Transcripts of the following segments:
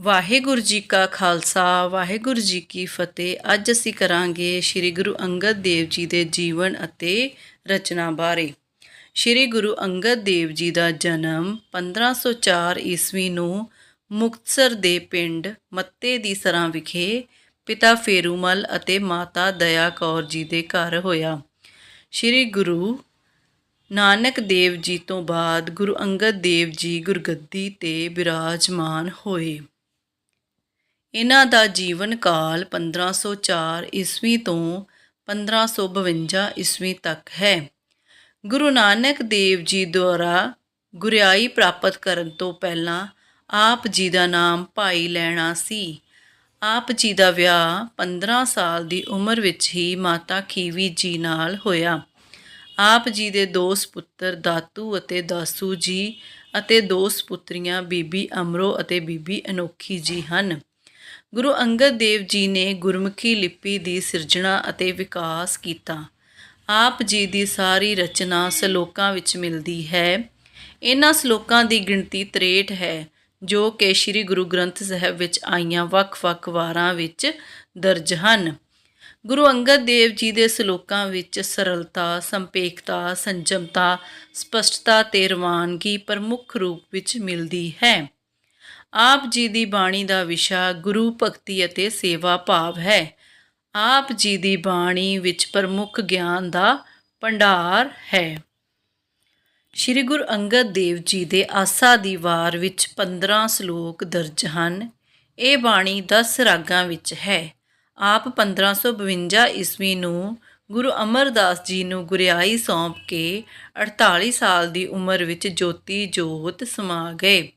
ਵਾਹਿਗੁਰੂ ਜੀ ਕਾ ਖਾਲਸਾ, ਵਾਹਿਗੁਰੂ ਜੀ ਕੀ ਫਤਿਹ। ਅੱਜ ਅਸੀਂ ਕਰਾਂਗੇ ਸ੍ਰੀ ਗੁਰੂ ਅੰਗਦ ਦੇਵ ਜੀ ਦੇ ਜੀਵਨ ਅਤੇ ਰਚਨਾ ਬਾਰੇ। ਸ੍ਰੀ ਗੁਰੂ ਅੰਗਦ ਦੇਵ ਜੀ ਦਾ ਜਨਮ 1504 ਈਸਵੀ ਨੂੰ ਮੁਕਤਸਰ ਦੇ ਪਿੰਡ ਮੱਤੇ ਦੀ ਸਰਾਂ ਵਿਖੇ ਪਿਤਾ ਫੇਰੂਮਲ ਅਤੇ ਮਾਤਾ ਦਇਆ ਕੌਰ ਜੀ ਦੇ ਘਰ ਹੋਇਆ। ਸ੍ਰੀ ਗੁਰੂ ਨਾਨਕ ਦੇਵ ਜੀ ਤੋਂ ਬਾਅਦ ਗੁਰੂ ਅੰਗਦ ਦੇਵ ਜੀ ਗੁਰਗੱਦੀ ਤੇ ਬਿਰਾਜਮਾਨ ਹੋਏ। ਇਹਨਾਂ ਦਾ ਜੀਵਨ ਕਾਲ 1504 ਈਸਵੀ ਤੋਂ 1552 ਈਸਵੀ ਤੱਕ ਹੈ। ਗੁਰੂ ਨਾਨਕ ਦੇਵ ਜੀ ਦੁਆਰਾ ਗੁਰਿਆਈ ਪ੍ਰਾਪਤ ਕਰਨ ਤੋਂ ਪਹਿਲਾਂ ਆਪ ਜੀ ਦਾ ਨਾਮ ਭਾਈ ਲੈਣਾ ਸੀ। ਆਪ ਜੀ ਦਾ ਵਿਆਹ 15 ਸਾਲ ਦੀ ਉਮਰ ਵਿੱਚ ਹੀ ਮਾਤਾ ਖੀਵੀ ਜੀ ਨਾਲ ਹੋਇਆ। ਆਪ ਜੀ ਦੇ ਦੋ ਸੁਪੁੱਤਰ ਦਾਤੂ ਅਤੇ ਦਾਸੂ ਜੀ ਅਤੇ ਦੋ ਸੁਪੁੱਤਰੀਆਂ ਬੀਬੀ ਅਮਰੋ ਅਤੇ ਬੀਬੀ ਅਨੋਖੀ ਜੀ ਹਨ। ਗੁਰੂ ਅੰਗਦ ਦੇਵ ਜੀ ਨੇ ਗੁਰਮੁਖੀ ਲਿਪੀ ਦੀ ਸਿਰਜਣਾ ਅਤੇ ਵਿਕਾਸ ਕੀਤਾ। ਆਪ ਜੀ ਦੀ ਸਾਰੀ ਰਚਨਾ ਸ਼ਲੋਕਾਂ ਵਿੱਚ ਮਿਲਦੀ ਹੈ। ਇਹਨਾਂ ਸ਼ਲੋਕਾਂ ਦੀ ਗਿਣਤੀ 63 ਹੈ, ਜੋ ਕਿ ਸ੍ਰੀ ਗੁਰੂ ਗ੍ਰੰਥ ਸਾਹਿਬ ਵਿੱਚ ਆਈਆਂ ਵੱਖ-ਵੱਖ ਵਾਰਾਂ ਵਿੱਚ ਦਰਜ ਹਨ। ਗੁਰੂ ਅੰਗਦ ਦੇਵ ਜੀ ਦੇ ਸ਼ਲੋਕਾਂ ਵਿੱਚ ਸਰਲਤਾ, ਸੰਪੇਖਤਾ, ਸੰਜਮਤਾ, ਸਪਸ਼ਟਤਾ ਤੇ ਰਵਾਨਗੀ ਪ੍ਰਮੁੱਖ ਰੂਪ ਵਿੱਚ ਮਿਲਦੀ ਹੈ। ਆਪ ਜੀ ਦੀ ਬਾਣੀ ਦਾ ਵਿਸ਼ਾ ਗੁਰੂ ਭਗਤੀ ਅਤੇ ਸੇਵਾ ਭਾਵ ਹੈ। ਆਪ ਜੀ ਦੀ ਬਾਣੀ ਵਿੱਚ ਪ੍ਰਮੁੱਖ ਗਿਆਨ ਦਾ ਭੰਡਾਰ ਹੈ। ਸ਼੍ਰੀ ਗੁਰੂ ਅੰਗਦ ਦੇਵ ਜੀ ਦੇ ਆਸਾ ਦੀ ਵਾਰ ਵਿੱਚ 15 ਸ਼ਲੋਕ ਦਰਜ ਹਨ। ਇਹ ਬਾਣੀ 10 ਰਾਗਾਂ ਵਿੱਚ ਹੈ। ਆਪ 1552 ਈਸਵੀ ਨੂੰ ਗੁਰੂ ਅਮਰਦਾਸ ਜੀ ਨੂੰ ਗੁਰਿਆਈ ਸੌਂਪ ਕੇ 48 ਸਾਲ ਦੀ ਉਮਰ ਵਿੱਚ ਜੋਤੀ ਜੋਤ ਸਮਾ ਗਏ।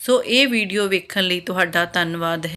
ਸੋ ਇਹ ਵੀਡੀਓ ਵੇਖਣ ਲਈ ਤੁਹਾਡਾ ਧੰਨਵਾਦ ਹੈ।